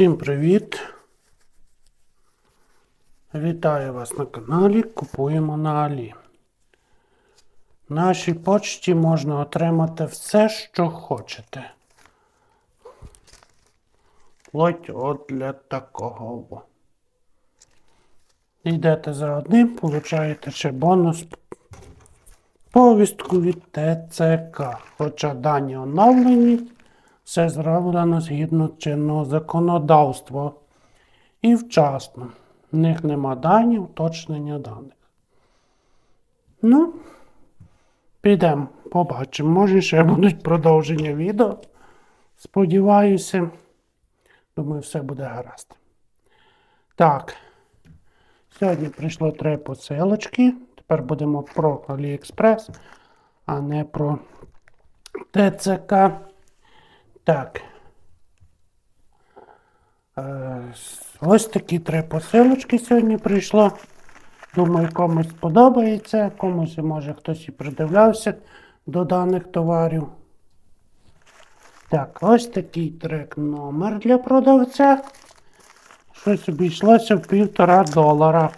Всім привіт! Вітаю вас на каналі Купуємо на Алі. В нашій почті можна отримати все, що хочете. Вплоть от для такого. Йдете за одним, получаєте ще бонус повістку від ТЦК. Хоча дані оновлені, все зроблено згідно чинного законодавства. І вчасно. В них нема даних, уточнення даних. Ну, підемо, побачимо. Може, ще будуть продовження відео. Сподіваюся. Думаю, все буде гаразд. Так. Сьогодні прийшло три посилочки. Тепер будемо про AliExpress, а не про ТЦК. Так. Е, Ось такі три посилочки сьогодні прийшло. Думаю, комусь сподобається, комусь, може, хтось і придивлявся до даних товарів. Так, ось такий трек номер для продавця. Щось обійшлося в півтора долара.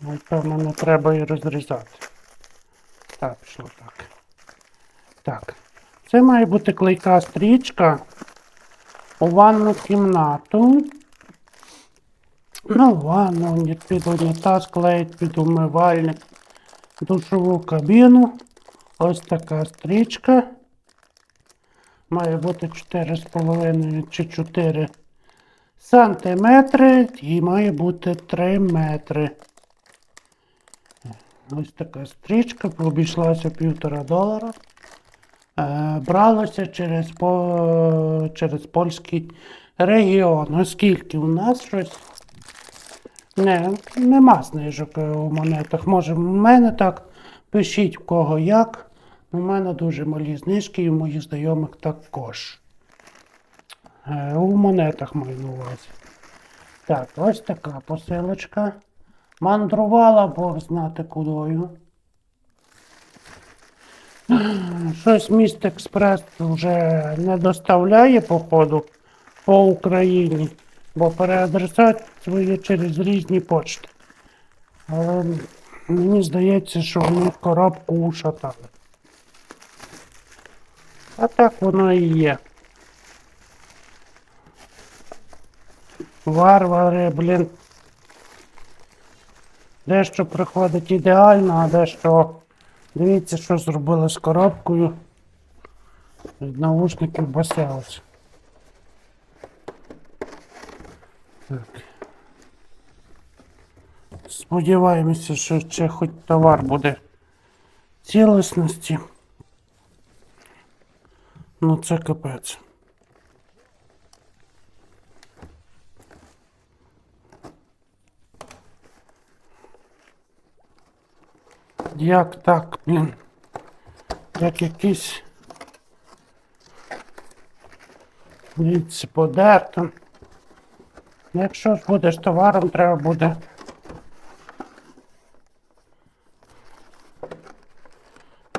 Ну, Певно, не треба і розрізати. Так, пішло так. Так. Це має бути клейка стрічка у ванну кімнату. Ну, ванну, під унітаз клеїть, під умивальник, душову кабіну. Ось така стрічка. Має бути 4,5 чи 4 сантиметри і має бути 3 метри. Ось така стрічка, обійшлася півтора долара. Е, бралося через, по, через польський регіон, оскільки у нас щось не, нема знижок у монетах. Може, в мене так, пишіть в кого як. У мене дуже малі знижки і в моїх знайомих також. Е, у монетах маю на увазі. Так, ось така посилочка. Мандрувала Бог знати кудою. Щось міст Експрес вже не доставляє, походу, по Україні, бо переадресацію через різні почти. Але мені здається, що вони коробку ушатали. А так воно і є. Варвари, блін. Дещо приходить ідеально, а дещо. Дивіться, що зробили з коробкою. Від наушників Басеус. Так. Сподіваємося, що ще хоч товар буде цілісності. Ну це капець. Як так, блін? Як якийсь. Дивіться, подерто. Якщо ж будеш товаром, треба буде.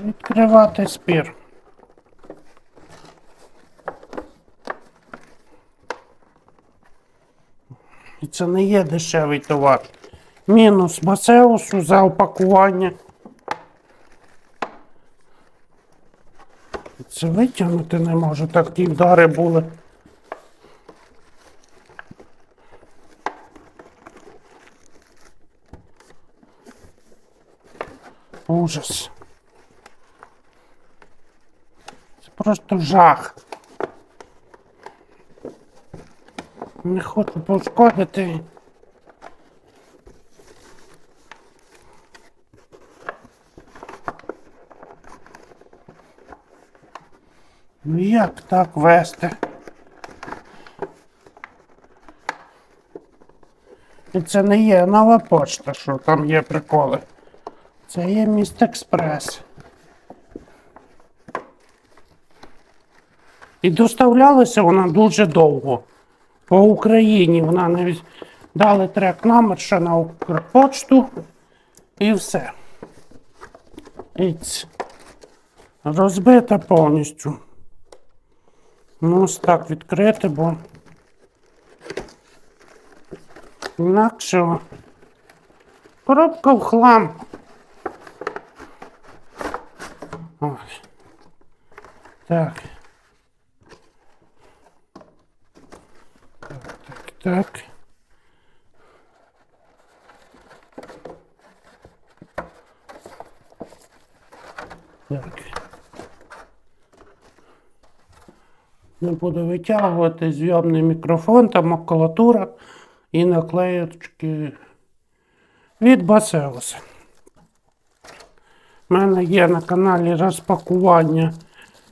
Відкривати спір. І це не є дешевий товар. Мінус Масеусу за упакування. Це витягнути не можу, такі вдари були. Ужас. Це просто жах. Не хочу пошкодити. Ну як так вести? І це не є нова почта, що там є приколи. Це є міст Експрес. І доставлялася вона дуже довго. По Україні вона не віз- дали трек номер ще на Укрпочту і все. І ц- розбита повністю. Ну, ось так відкрити, бо інакше коробка в хлам. Ось. Так. Так, так, так. Не буду витягувати зйомний мікрофон та макулатура і наклеєчки від Басеус. У мене є на каналі розпакування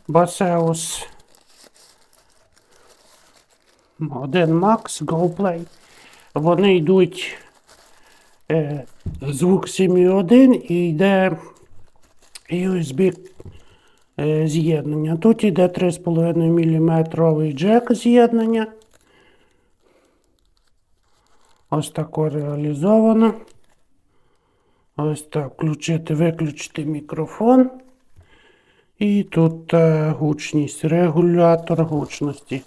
Басеус 1 Max GoPlay. Вони йдуть е, звук 7.1 і йде USB з'єднання. Тут йде 3,5 мм джек з'єднання. Ось тако реалізовано. Ось так, включити, виключити мікрофон. І тут е, гучність, регулятор гучності.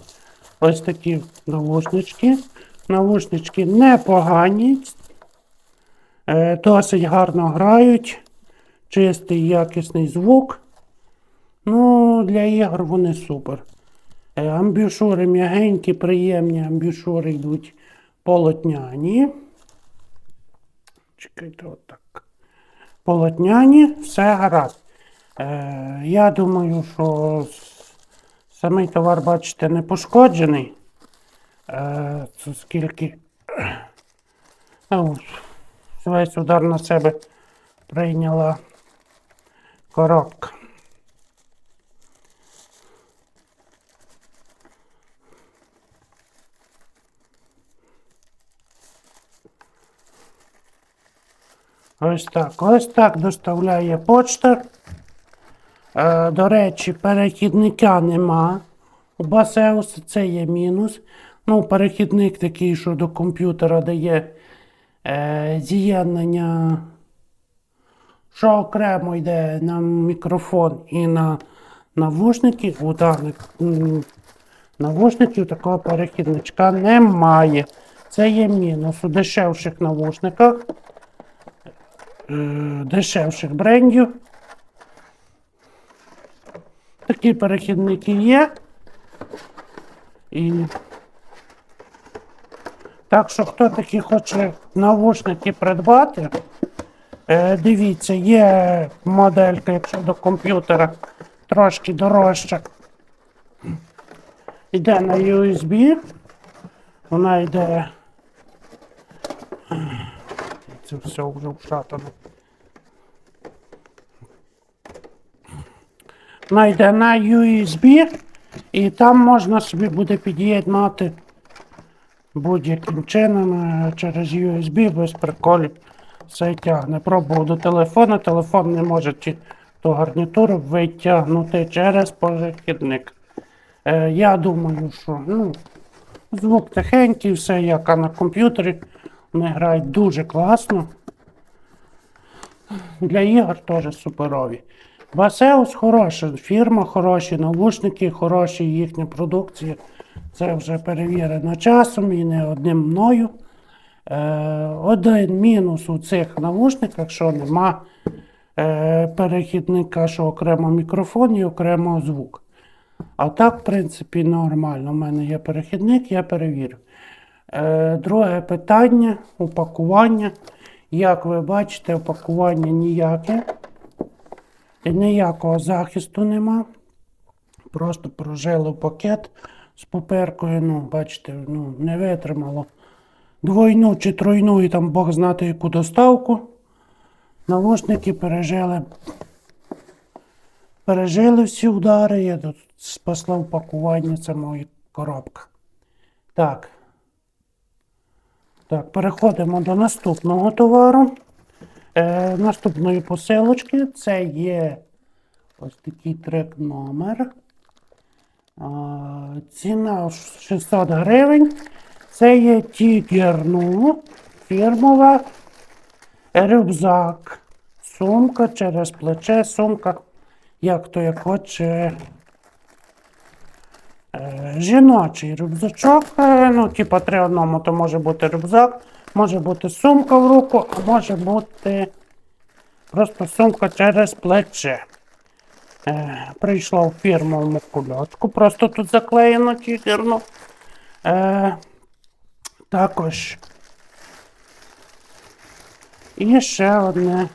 Ось такі навушнички. Навушнички непогані. Е, досить гарно грають. Чистий якісний звук. Ну, для ігор вони супер. Е, амбішури м'ягенькі, приємні амбішури йдуть полотняні. Чекайте, отак. Полотняні, все гаразд. Е, я думаю, що самий товар, бачите, не пошкоджений. Е, це скільки. Весь удар на себе прийняла коробка. Ось так. Ось так доставляє почта. Е, до речі, перехідника нема. У Басеус це є мінус. Ну, перехідник такий, що до комп'ютера дає е, з'єднання, що окремо йде на мікрофон і на навушники. У даних навушників такого перехідничка немає. Це є мінус у дешевших навушниках дешевших брендів. Такі перехідники є. І... Так що, хто такі хоче навушники придбати, е, дивіться, є моделька, якщо до комп'ютера трошки дорожча. Йде на USB. Вона йде. Це все вже вшатано. Вона йде на USB, і там можна собі буде під'єднати будь-яким чином е, через USB без приколів. Все тягне. Пробував до телефона, телефон не може ті- ту гарнітуру витягнути через перехідник. Е, я думаю, що ну, звук тихенький, все як а на комп'ютері. Вони грають дуже класно. Для ігор теж суперові. Басеус хороша фірма, хороші навушники, хороші їхня продукція. Це вже перевірено часом і не одним мною. Е, один мінус у цих навушниках, що нема е, перехідника, що окремо мікрофон і окремо звук. А так, в принципі, нормально. У мене є перехідник, я перевірю. Е, друге питання упакування. Як ви бачите, упакування ніяке. І ніякого захисту нема. Просто прожили пакет з паперкою. Ну, бачите, ну, не витримало. Двойну чи тройну, і там Бог знати яку доставку. Навушники пережили. Пережили всі удари. Я тут спасла упакування, це моя коробка. Так. Так, переходимо до наступного товару. Е, наступної посилочки це є ось такий трек номер. А, ціна 600 гривень. Це є тігерну фірмова рюкзак. Сумка через плече, сумка, як то як хоче. Е, жіночий рюкзачок, е, ну, типа три одному, то може бути рюкзак, Може бути сумка в руку, а може бути просто сумка через плече. Е, прийшла в фірмовому кульочку, просто тут заклеєно тігерно. Е, також. І ще одне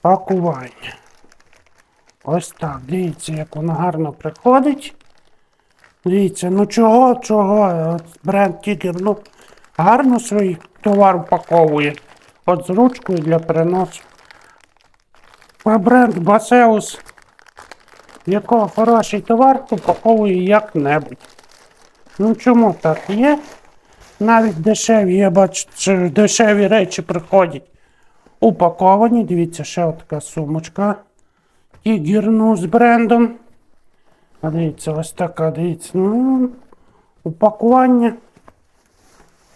пакування. Ось так. Дивіться, як воно гарно приходить. Дивіться, ну чого, чого? Бренд Тігер, ну гарно свій товар упаковує. От з ручкою для переносу. А бренд Басеус, якого хороший товар, упаковує як-небудь. Ну чому так є? Навіть дешеві, я бачу, дешеві речі приходять. Упаковані. Дивіться, ще така сумочка. Тігірну з брендом. А дивіться, ось така, дивіться. Ну, упакування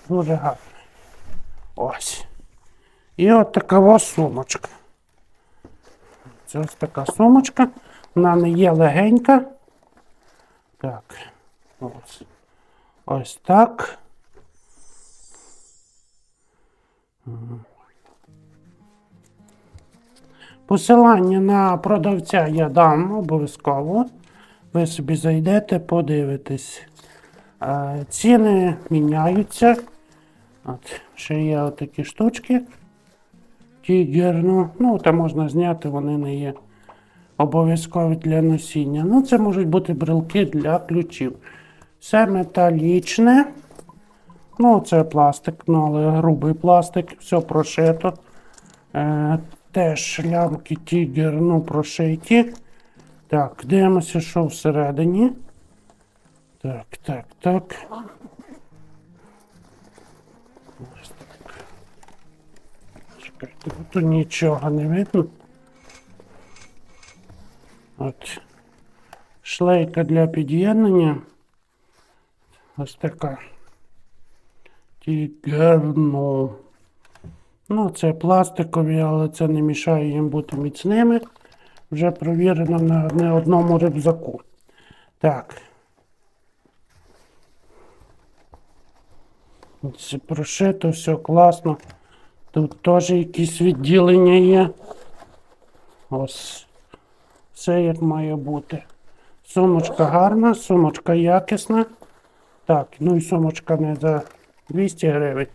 дуже гарне. Ось. І от така сумочка. Це ось така сумочка. Вона не є легенька. Так. Ось. Ось так. Посилання на продавця я дам обов'язково. Ви собі зайдете, подивитесь. Ціни міняються. От, ще є отакі штучки. Тігерну. Ну, там можна зняти, вони не є обов'язкові для носіння. Ну, це можуть бути брелки для ключів. Все металічне. Ну, це пластик, ну, але грубий пластик, все прошито. Е, теж лямки тігер, ну, прошиті. Так, дивимося, що всередині. Так, так, так. Ось так. Чекайте, тут нічого не видно. От. Шлейка для під'єднання. Ось така. Тігерно. Ну, це пластикові, але це не мішає їм бути міцними. Вже провірено на не одному рюкзаку. Так. Прошито, все класно. Тут теж якісь відділення є. Ось. Все як має бути. Сумочка гарна, сумочка якісна. Так, ну і сумочка не за 200 гривень.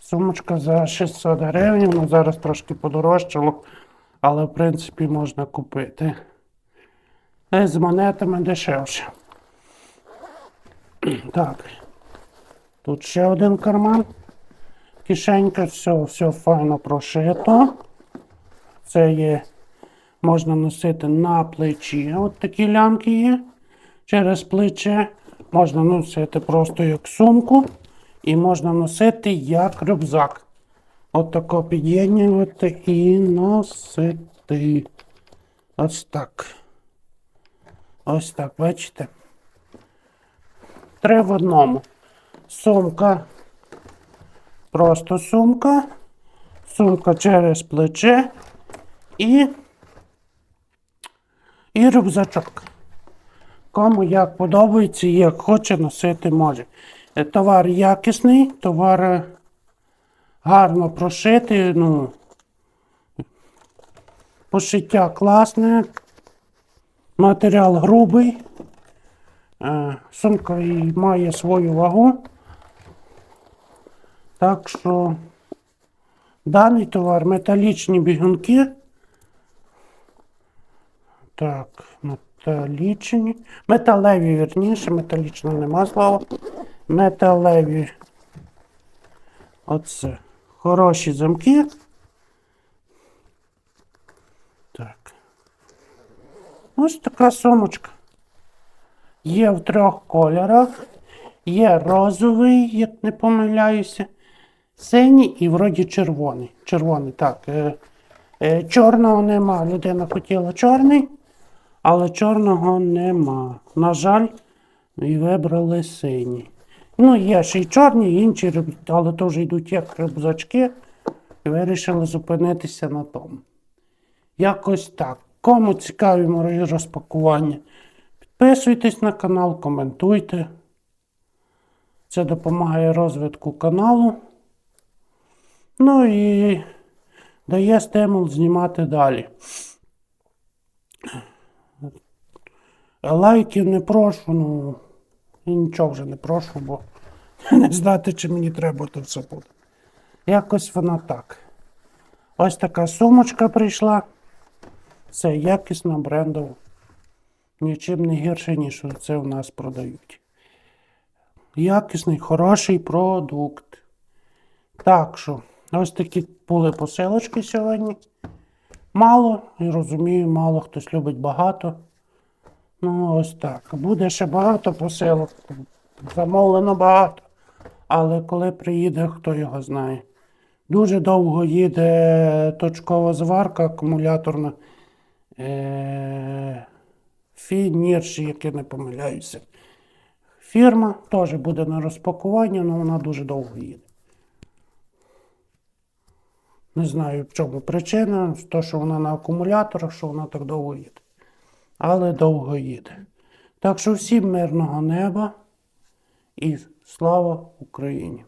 Сумочка за 600 гривень, вона зараз трошки подорожчало, але в принципі можна купити. Е, З монетами дешевше. Так. Тут ще один карман. Кишенька, все, все файно прошито. Це є, можна носити на плечі. От такі лямки є. Через плече. Можна носити просто як сумку. І можна носити як рюкзак. От тако під'єднувати і носити. Ось так. Ось так, бачите? Три в одному. Сумка. Просто сумка. Сумка через плече і, і рюкзачок. Кому як подобається, як хоче носити може. Товар якісний, товар гарно прошитий, ну, пошиття класне, матеріал грубий. Е, Сумка має свою вагу. Так що даний товар металічні бігунки. Так, металічні. Металеві, вірніше, металічно нема слова. Металеві. Оце. Хороші замки. Так. Ось така сумочка. Є в трьох кольорах. Є розовий, як не помиляюся, синій і вроді червоний. Червоний, так. Е, е, чорного нема. Людина хотіла чорний, але чорного нема. На жаль, і вибрали синій. Ну, є ще й чорні, і інші, але теж йдуть як рюкзачки. І вирішили зупинитися на тому. Якось так. Кому цікаві мої розпакування, підписуйтесь на канал, коментуйте. Це допомагає розвитку каналу. Ну і дає стимул знімати далі. Лайків не прошу, ну і нічого вже не прошу, бо не знати, чи мені треба то все буде. Якось вона так. Ось така сумочка прийшла. Це якісна брендова. Нічим не гірше, ніж це у нас продають. Якісний, хороший продукт. Так що, ось такі були посилочки сьогодні. Мало, і розумію, мало хтось любить багато. Ну, ось так. Буде ще багато посилок. Замовлено багато. Але коли приїде, хто його знає. Дуже довго їде точкова зварка акумуляторна. Е- Фінірші, як я не помиляюся. Фірма теж буде на розпакуванні, але вона дуже довго їде. Не знаю, в чому причина, то, що вона на акумуляторах, що вона так довго їде. Але довго їде. Так що всім мирного неба і слава Україні!